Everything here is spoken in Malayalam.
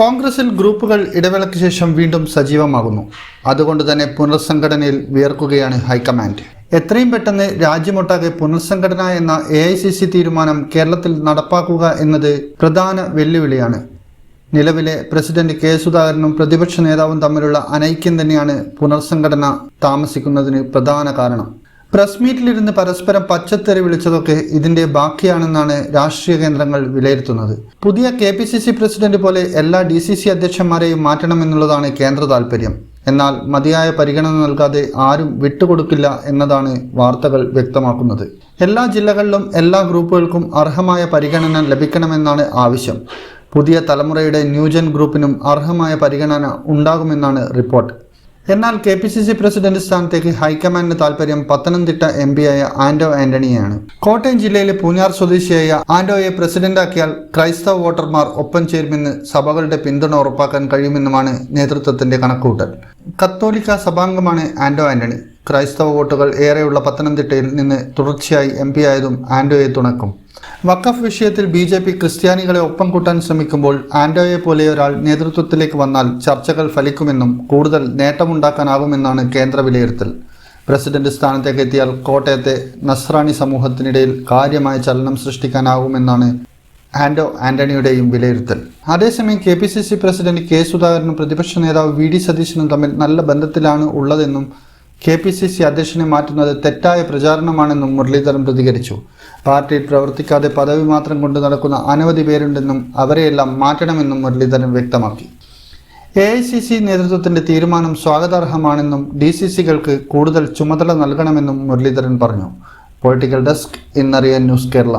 കോൺഗ്രസിൽ ഗ്രൂപ്പുകൾ ഇടവേളയ്ക്ക് ശേഷം വീണ്ടും സജീവമാകുന്നു. അതുകൊണ്ട് തന്നെ പുനർസംഘടനയിൽ വിയർക്കുകയാണ് ഹൈക്കമാൻഡ്. എത്രയും പെട്ടെന്ന് രാജ്യമൊട്ടാകെ പുനർസംഘടന എന്ന എ ഐ സി സി തീരുമാനം കേരളത്തിൽ നടപ്പാക്കുക എന്നത് പ്രധാന വെല്ലുവിളിയാണ്. നിലവിലെ പ്രസിഡന്റ് കെ സുധാകരനും പ്രതിപക്ഷ നേതാവും തമ്മിലുള്ള അനൈക്യം തന്നെയാണ് പുനർസംഘടന താമസിക്കുന്നതിന് പ്രധാന കാരണം. പ്രസ് മീറ്റിലിരുന്ന് പരസ്പരം പച്ചത്തെറി വിളിച്ചതൊക്കെ ഇതിന്റെ ബാക്കിയാണെന്നാണ് രാഷ്ട്രീയ കേന്ദ്രങ്ങൾ വിലയിരുത്തുന്നത്. പുതിയ K P C C president പോലെ എല്ലാ ഡി സി സി അധ്യക്ഷന്മാരെയും മാറ്റണമെന്നുള്ളതാണ് കേന്ദ്ര താൽപര്യം. എന്നാൽ മതിയായ പരിഗണന നൽകാതെ ആരും വിട്ടുകൊടുക്കില്ല എന്നതാണ് വാർത്തകൾ വ്യക്തമാക്കുന്നത്. എല്ലാ ജില്ലകളിലും എല്ലാ ഗ്രൂപ്പുകൾക്കും അർഹമായ പരിഗണന ലഭിക്കണമെന്നാണ് ആവശ്യം. പുതിയ തലമുറയുടെ ന്യൂജൻ ഗ്രൂപ്പിനും അർഹമായ പരിഗണന ഉണ്ടാകുമെന്നാണ് റിപ്പോർട്ട്. എന്നാൽ K P C C president സ്ഥാനത്തേക്ക് ഹൈക്കമാൻഡിന് താൽപര്യം പത്തനംതിട്ട എം പിയായ ആന്റോ ആന്റണിയാണ്. കോട്ടയം ജില്ലയിലെ പൂഞ്ഞാർ സ്വദേശിയായ ആന്റോയെ പ്രസിഡന്റാക്കിയാൽ ക്രൈസ്തവ വോട്ടർമാർ ഒപ്പം ചേരുമെന്ന് സഭകളുടെ പിന്തുണ ഉറപ്പാക്കാൻ കഴിയുമെന്നുമാണ് നേതൃത്വത്തിന്റെ കണക്കുകൂട്ടൽ. കത്തോലിക്ക സഭാംഗമാണ് ആന്റോ ആന്റണി. ക്രൈസ്തവ വോട്ടുകൾ ഏറെയുള്ള പത്തനംതിട്ടയിൽ നിന്ന് തുടർച്ചയായി എം പി ആയതും ആന്റോയെ തുണക്കും. വഖഫ് വിഷയത്തിൽ ബി ജെ പി ക്രിസ്ത്യാനികളെ ഒപ്പം കൂട്ടാൻ ശ്രമിക്കുമ്പോൾ ആൻഡോയെ പോലെ ഒരാൾ നേതൃത്വത്തിലേക്ക് വന്നാൽ ചർച്ചകൾ ഫലിക്കുമെന്നും കൂടുതൽ നേട്ടമുണ്ടാക്കാനാകുമെന്നാണ് കേന്ദ്ര വിലയിരുത്തൽ. പ്രസിഡന്റ് സ്ഥാനത്തേക്ക് എത്തിയാൽ കോട്ടയത്തെ നസ്രാണി സമൂഹത്തിനിടയിൽ കാര്യമായ ചലനം സൃഷ്ടിക്കാനാകുമെന്നാണ് ആന്റോ ആന്റണിയുടെയും വിലയിരുത്തൽ. അതേസമയം K P C C president K സുധാകരനും പ്രതിപക്ഷ നേതാവ് വി ഡി സതീശനും തമ്മിൽ നല്ല ബന്ധത്തിലാണ് ഉള്ളതെന്നും കെ പി സി സി അധ്യക്ഷനെ മാറ്റുന്നത് തെറ്റായ പ്രചാരണമാണെന്നും മുരളീധരൻ പ്രതികരിച്ചു. പാർട്ടിയിൽ പ്രവർത്തിക്കാതെ പദവി മാത്രം കൊണ്ടു നടക്കുന്ന അനവധി പേരുണ്ടെന്നും അവരെയെല്ലാം മാറ്റണമെന്നും മുരളീധരൻ വ്യക്തമാക്കി. എ ഐ സി സി നേതൃത്വത്തിന്റെ തീരുമാനം സ്വാഗതാർഹമാണെന്നും ഡി സി സികൾക്ക് കൂടുതൽ ചുമതല നൽകണമെന്നും മുരളീധരൻ പറഞ്ഞു. പൊളിറ്റിക്കൽ ഡെസ്ക് ഇന്നറിയാൻ ന്യൂസ് കേരള.